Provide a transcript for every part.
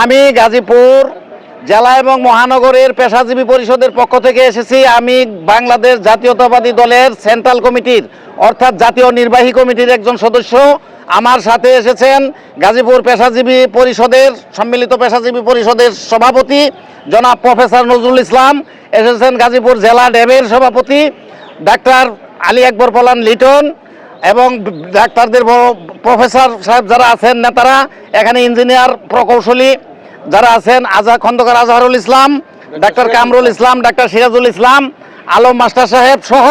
আমি গাজীপুর জেলা এবং মহানগরের পেশাজীবী পরিষদের পক্ষ থেকে এসেছি। আমি বাংলাদেশ জাতীয়তাবাদী দলের সেন্ট্রাল কমিটির, অর্থাৎ জাতীয় নির্বাহী কমিটির একজন সদস্য। আমার সাথে এসেছেন গাজীপুর পেশাজীবী পরিষদের, সম্মিলিত পেশাজীবী পরিষদের সভাপতি জনাব প্রফেসর নজরুল ইসলাম। এসেছেন গাজীপুর জেলা ড্যাবের সভাপতি ডাক্তার আলী আকবর পলান লিটন। এবং ডাক্তারদের প্রফেসর সাহেব যারা আছেন, নেতারা, এখানে ইঞ্জিনিয়ার প্রকৌশলী যারা আছেন আজা Khandakar Azharul Islam, doctor Kamrul Islam, doctor Sirajul Islam, Alam master সাহেব সহ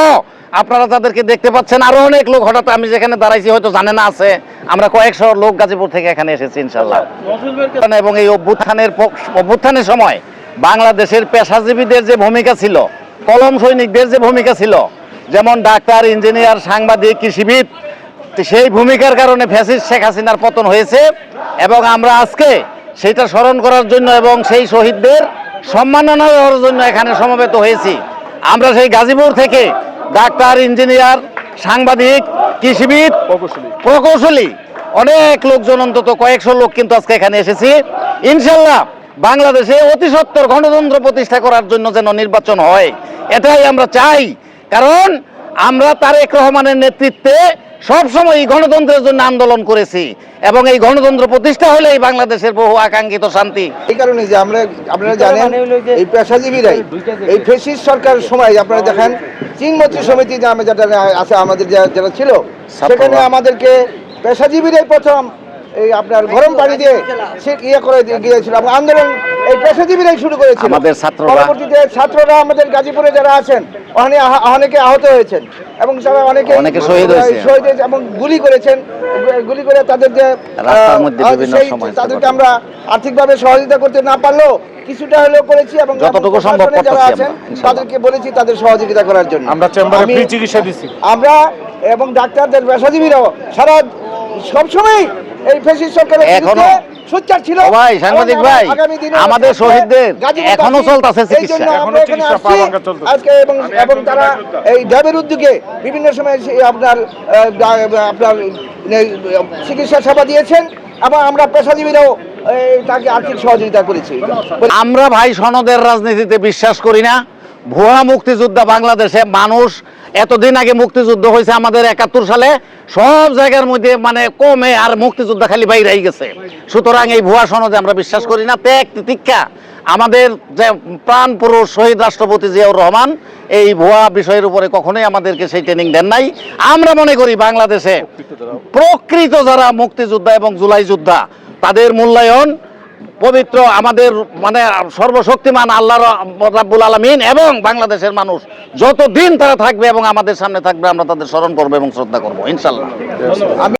আপনারা তাদেরকে দেখতে পাচ্ছেন। আরও অনেক লোক হঠাৎ আমি যেখানে দাঁড়াইছি, হয়তো জানে না আছে। আমরা কয়েকশো লোক গাজীপুর থেকে এখানে এসেছি ইনশাল্লাহ এবং এই অভ্যুত্থানের অভ্যুত্থানের সময় বাংলাদেশের পেশাজীবীদের যে ভূমিকা ছিল, কলম সৈনিকদের যে ভূমিকা ছিল যেমন ডাক্তার ইঞ্জিনিয়ার সাংবাদিক কৃষিবিদ সেই ভূমিকার কারণে ফ্যাসিস্ট শেখ হাসিনার পতন হয়েছে এবং আমরা আজকে সেইটা স্মরণ করার জন্য এবং সেই শহীদদের সম্মাননা দেওয়ার জন্য এখানে সমবেত হয়েছি। আমরা সেই গাজীপুর থেকে ডাক্তার ইঞ্জিনিয়ার সাংবাদিক কৃষিবিদ প্রকৌশলী। অনেক লোকজন অন্তত কয়েকশো লোক কিন্তু আজকে এখানে এসেছি। ইনশাল্লাহ বাংলাদেশে অতি সত্তর গণতন্ত্র প্রতিষ্ঠা করার জন্য যেন নির্বাচন হয় এটাই আমরা চাই। কারণ আমরা তারেক রহমানের নেতৃত্বে সবসময় এই গণতন্ত্রের জন্য আন্দোলন করেছি এবং এই গণতন্ত্র প্রতিষ্ঠা হলে এই বাংলাদেশের বহু আকাঙ্ক্ষিত শান্তি। এই কারণে যে আমরা আপনারা জানেন এই পেশাজীবীরাই এই ফেসিস সরকারের সময় আপনারা দেখেন চিনমন্ত্রী সমিতি যে আমি যেটা আছে আমাদের যা- যারা ছিল সেখানে আমাদেরকে পেশাজীবীরাই প্রথম এই আপনার গরম পানি দিয়ে সে ইয়ে করে গিয়েছিল। আন্দোলন এই পেশাজীবীরাই শুরু করেছিল। আমাদের ছাত্ররা। পরবর্তীতে ছাত্ররা আমাদের গাজীপুরে যারা আছেন ওখানে অনেকে আহত হয়েছেন এবং তারা অনেকে অনেকে শহীদ হয়েছে। শহীদ হয়েছে এবং গুলি করেছেন। গুলি করে তাদের যে রাস্তার মধ্যে বিভিন্ন সময় তাদেরকে আমরা আর্থিকভাবে সহযোগিতা করতে না পারলেও কিছুটা হলেও করেছি এবং যতটুকু সম্ভব যারা করতেছি আছেন আমরা, তাদেরকে বলেছি তাদের সহযোগিতা করার জন্য। আমরা চেম্বারে ফ্রি চিকিৎসা দিচ্ছি। আমরা এবং ডাক্তারদের পেশাজীবীরাও সারা সবসময় এই ফেসিস সরকারের এখনো- সোচ্চার ছিল। ভাই, সাংবাদিক এবং ভাই, আমাদের শহীদদের এখনও চলতেছে চিকিৎসা। এখনও চিকিৎসা পাওয়া চলতেছে। আজকে এবং এবং তারা এই ড্যাবের উদ্যোগে বিভিন্ন সময় আপনার আপনার চিকিৎসা সেবা দিয়েছেন এবং আমরা পেশাজীবীরাও তাকে আর্থিক সহযোগিতা করেছি। আমরা ভাই সনদের রাজনীতিতে বিশ্বাস করি না। ভুয়া মুক্তিযোদ্ধা বাংলাদেশে মানুষ এতদিন আগে মুক্তিযুদ্ধ হয়েছে আমাদের একাত্তর সালে, সব জায়গার মধ্যে মানে কমে আর মুক্তিযোদ্ধা খালি বাইরেই গেছে। সুতরাং এই ভুয়া সনদে আমরা বিশ্বাস করি না। ত্যাগ তিতিক্ষা, আমাদের যে প্রাণ পুরুষ শহীদ রাষ্ট্রপতি জিয়াউর রহমান, এই ভুয়া বিষয়ের উপরে কখনোই আমাদেরকে সেই ট্রেনিং দেন নাই। আমরা মনে করি বাংলাদেশে প্রকৃত যারা মুক্তিযোদ্ধা এবং জুলাই যোদ্ধা, তাদের মূল্যায়ন পবিত্র আমাদের মানে সর্বশক্তিমান আল্লাহ রাব্বুল আলমিন এবং বাংলাদেশের মানুষ যত দিন তারা থাকবে এবং আমাদের সামনে থাকবে, আমরা তাদের স্মরণ করব এবং শ্রদ্ধা করব ইনশাল্লাহ